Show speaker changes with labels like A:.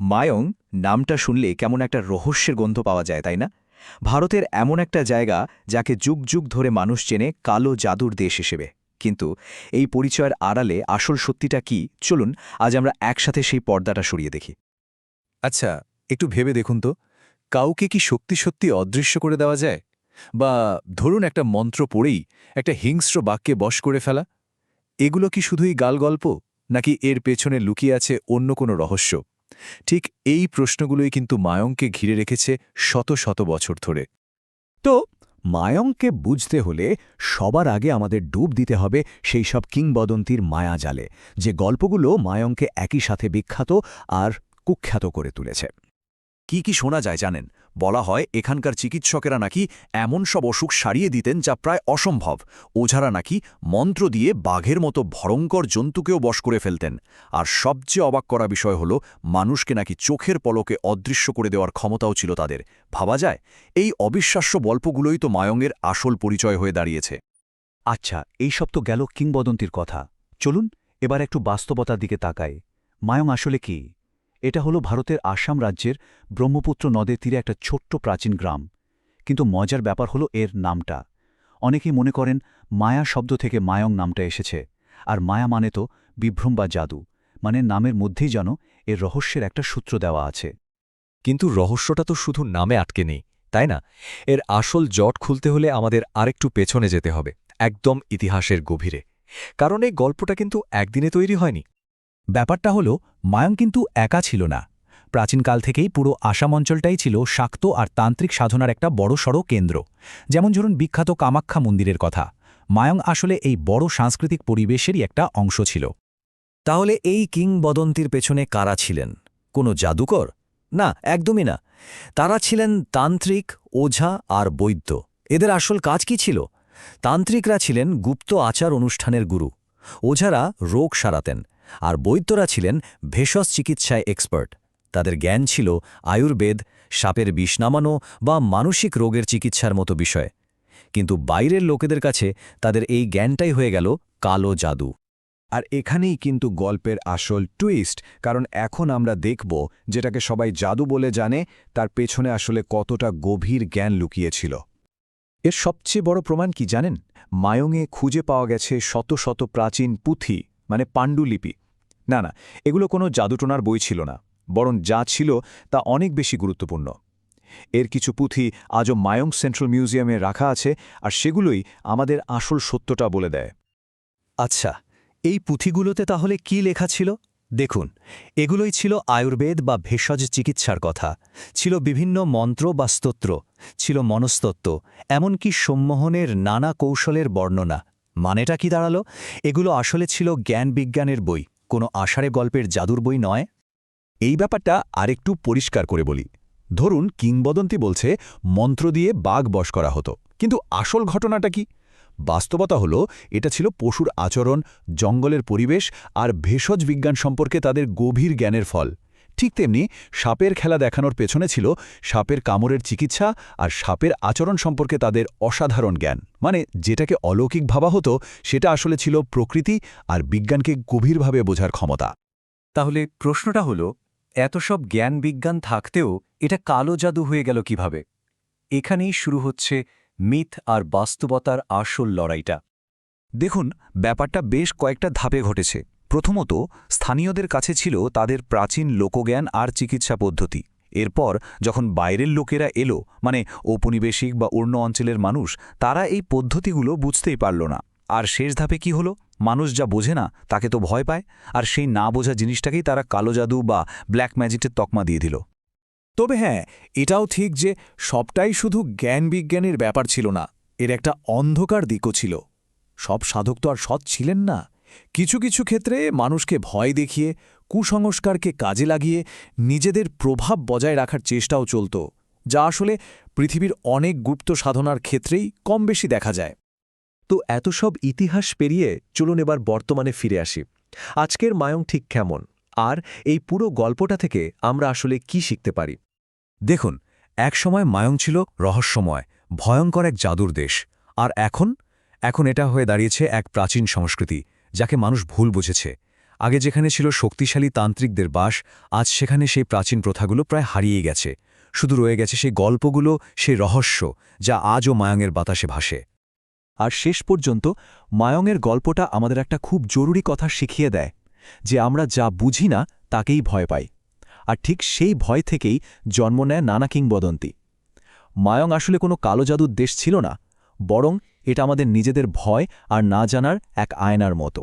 A: মায়ং নামটা শুনলে কেমন একটা রহস্যের গন্ধ পাওয়া যায়, তাই না? ভারতের এমন একটা জায়গা যাকে যুগ যুগ ধরে মানুষ চেনে কালো জাদুর দেশ হিসেবে। কিন্তু এই পরিচয়ের আড়ালে আসল সত্যিটা কি? চলুন আজ আমরা একসাথে সেই পর্দাটা সরিয়ে দেখি।
B: আচ্ছা একটু ভেবে দেখুন তো, কাউকে কি সত্যি সত্যি অদৃশ্য করে দেওয়া যায়? বা ধরুন একটা মন্ত্র পড়েই একটা হিংস্র বাক্যে বশ করে ফেলা। এগুলো কি শুধুই গালগল্প, নাকি এর পেছনে লুকিয়ে আছে অন্য কোনো রহস্য? ঠিক এই প্রশ্নগুলোই কিন্তু মায়ংকে ঘিরে রেখেছে শত শত বছর ধরে।
C: তো মায়ংকে বুঝতে হলে সবার আগে আমাদের ডুব দিতে হবে সেই সব কিংবদন্তির মায়াজালে যে গল্পগুলো মায়ংকে একই সাথে বিখ্যাত আর কুখ্যাত করে তুলেছে।
B: কি কি শোনা যায় জানেন? বলা হয়, এখানকার চিকিৎসকেরা নাকি এমন সব অসুখ সারিয়ে দিতেন যা প্রায় অসম্ভব। ওঝারা নাকি মন্ত্র দিয়ে বাঘের মতো ভয়ঙ্কর জন্তুকেও বশ করে ফেলতেন। আর সবচেয়ে অবাক করা বিষয় হল, মানুষকে নাকি চোখের পলকে অদৃশ্য করে দেওয়ার ক্ষমতাও ছিল তাদের। ভাবা যায়? এই অবিশ্বাস্য গল্পগুলোই তো মায়ঙের আসল পরিচয় হয়ে দাঁড়িয়েছে।
C: আচ্ছা এইসব তো গেল কিংবদন্তির কথা। চলুন, এবার একটু বাস্তবতার দিকে তাকাই। মায়ং আসলে কি? এটা হলো ভারতের আসাম রাজ্যের ব্রহ্মপুত্র নদের তীরে একটা ছোট্ট প্রাচীন গ্রাম। কিন্তু মজার ব্যাপার হলো এর নামটা। অনেকেই মনে করেন মায়া শব্দ থেকে মায়ং নামটা এসেছে। আর মায়া মানে তো বিভ্রম বা জাদু মানে নামের মধ্যেই যেন এর রহস্যের একটা সূত্র দেওয়া আছে।
D: কিন্তু রহস্যটা তো শুধু নামে আটকে নেই, তাই না? এর আসল জট খুলতে হলে আমাদের আরেকটু পেছনে যেতে হবে, একদম ইতিহাসের গভীরে। কারণ এই গল্পটা কিন্তু একদিনে তৈরি হয়নি।
C: ব্যাপারটা হল, মায়ং কিন্তু একা ছিল না। প্রাচীনকাল থেকেই পুরো আসাম অঞ্চলটাই ছিল শাক্ত আর তান্ত্রিক সাধনার একটা বড়সড় কেন্দ্র। যেমন ধরুন বিখ্যাত কামাখ্যা মন্দিরের কথা। মায়ং আসলে এই বড় সাংস্কৃতিক পরিবেশেরই একটা অংশ ছিল।
D: তাহলে এই কিংবদন্তির পেছনে কারা ছিলেন? কোনো জাদুকর? না, একদমই না। তারা ছিলেন তান্ত্রিক, ওঝা আর বৈদ্য। এদের আসল কাজ কি ছিল? তান্ত্রিকরা ছিলেন গুপ্ত আচার অনুষ্ঠানের গুরু। ওঝারা রোগ সারাতেন। আর বৈদ্যরা ছিলেন ভেষজ চিকিৎসায় এক্সপার্ট। তাদের জ্ঞান ছিল আয়ুর্বেদ, সাপের বিষ নামানো বা মানসিক রোগের চিকিৎসার মতো বিষয়। কিন্তু বাইরের লোকেদের কাছে তাদের এই জ্ঞানটাই হয়ে গেল কালো জাদু।
B: আর এখানেই কিন্তু গল্পের আসল টুইস্ট, কারণ এখন আমরা দেখব যেটাকে সবাই জাদু বলে জানে, তার পেছনে আসলে কতটা গভীর জ্ঞান লুকিয়েছিল। এর সবচেয়ে বড় প্রমাণ কি জানেন? মায়ংয়ে খুঁজে পাওয়া গেছে শত শত প্রাচীন পুঁথি। মানে পাণ্ডুলিপি না না, এগুলো কোনো জাদুটোনার বই ছিল না, বরং যা ছিল তা অনেক বেশি গুরুত্বপূর্ণ। এর কিছু পুঁথি আজও মায়ং সেন্ট্রাল মিউজিয়ামে রাখা আছে আর সেগুলোই আমাদের আসল সত্যটা বলে দেয়।
D: আচ্ছা এই পুঁথিগুলোতে তাহলে কি লেখা ছিল? দেখুন, এগুলোই ছিল আয়ুর্বেদ বা ভেষজ চিকিৎসার কথা, ছিল বিভিন্ন মন্ত্র বা স্তোত্র, ছিল মনস্তত্ত্ব, এমনকি সম্মোহনের নানা কৌশলের বর্ণনা মানেটা কি দাঁড়াল? এগুলো আসলে ছিল জ্ঞান বিজ্ঞানের বই, কোনো আষাঢ়ে গল্পের জাদুর বই নয়।
B: এই ব্যাপারটা আরেকটু পরিষ্কার করে বলি। ধরুন, কিংবদন্তি বলছে, মন্ত্র দিয়ে বাঘ বশ করা হতো। কিন্তু আসল ঘটনাটা কি? বাস্তবতা হলো, এটা ছিল পশুর আচরণ, জঙ্গলের পরিবেশ আর ভেষজ বিজ্ঞান সম্পর্কে তাদের গভীর জ্ঞানের ফল। ঠিক তেমনি সাপের খেলা দেখানোর পেছনে ছিল সাপের কামড়ের চিকিৎসা আর সাপের আচরণ সম্পর্কে তাদের অসাধারণ জ্ঞান। মানে যেটাকে অলৌকিক ভাবা হতো সেটা আসলে ছিল প্রকৃতি আর বিজ্ঞানকে গভীরভাবে বোঝার ক্ষমতা।
D: তাহলে প্রশ্নটা হলো এত সব জ্ঞান বিজ্ঞান থাকতেও এটা কালো জাদু হয়ে গেল কীভাবে? এখানেই শুরু হচ্ছে মিথ আর বাস্তবতার আসল লড়াইটা।
A: দেখুন ব্যাপারটা বেশ কয়েকটা ধাপে ঘটেছে। প্রথমত, স্থানীয়দের কাছে ছিল তাদের প্রাচীন লোকজ্ঞান আর চিকিৎসা পদ্ধতি। এরপর, যখন বাইরের লোকেরা এলো মানে ঔপনিবেশিক বা অন্য অঞ্চলের মানুষ, তারা এই পদ্ধতিগুলো বুঝতেই পারল না। আর শেষ ধাপে কি হলো? মানুষ যা বোঝে না, তাকে তো ভয় পায়, আর সেই না বোঝা জিনিসটাকেই তারা কালো জাদু বা ব্ল্যাক ম্যাজিকের তকমা দিয়ে দিল।
B: তবে হ্যাঁ এটাও ঠিক যে সবটাই শুধু জ্ঞান বিজ্ঞানের ব্যাপার ছিল না, এর একটা অন্ধকার দিকও ছিল। সব সাধক তো আর সৎ ছিলেন না। কিছু কিছু ক্ষেত্রে মানুষকে ভয় দেখিয়ে, কুসংস্কারকে কাজে লাগিয়ে নিজেদের প্রভাব বজায় রাখার চেষ্টাও চলত, যা আসলে পৃথিবীর অনেক গুপ্ত সাধনার ক্ষেত্রেই কম বেশি দেখা যায়।
D: তো এত সব ইতিহাস পেরিয়ে চলুন এবার বর্তমানে ফিরে আসি। আজকের মায়ং ঠিক কেমন? আর এই পুরো গল্পটা থেকে আমরা আসলে কি শিখতে পারি?
A: দেখুন, একসময় মায়ং ছিল রহস্যময়, ভয়ঙ্কর এক জাদুর দেশ, আর এখন? এখন এটা হয়ে দাঁড়িয়েছে এক প্রাচীন সংস্কৃতি যাকে মানুষ ভুল বুঝেছে।
D: আগে যেখানে ছিল শক্তিশালী তান্ত্রিকদের বাস, আজ সেখানে সেই প্রাচীন প্রথাগুলো প্রায় হারিয়ে গেছে। শুধু রয়ে গেছে সেই গল্পগুলো সেই রহস্য, যা আজও মায়াঙের বাতাসে ভাসে।
C: আর শেষ পর্যন্ত মায়ংয়ের গল্পটা আমাদের একটা খুব জরুরি কথা শিখিয়ে দেয়, যে আমরা যা বুঝি না, তাকেই ভয় পাই। আর ঠিক সেই ভয় থেকেই জন্ম নেয় নানা কিংবদন্তি। মায়ং আসলে কোনো কালো জাদুর দেশ ছিল না, বরং এটা আমাদের নিজেদের ভয় আর না জানার এক আয়নার মতো।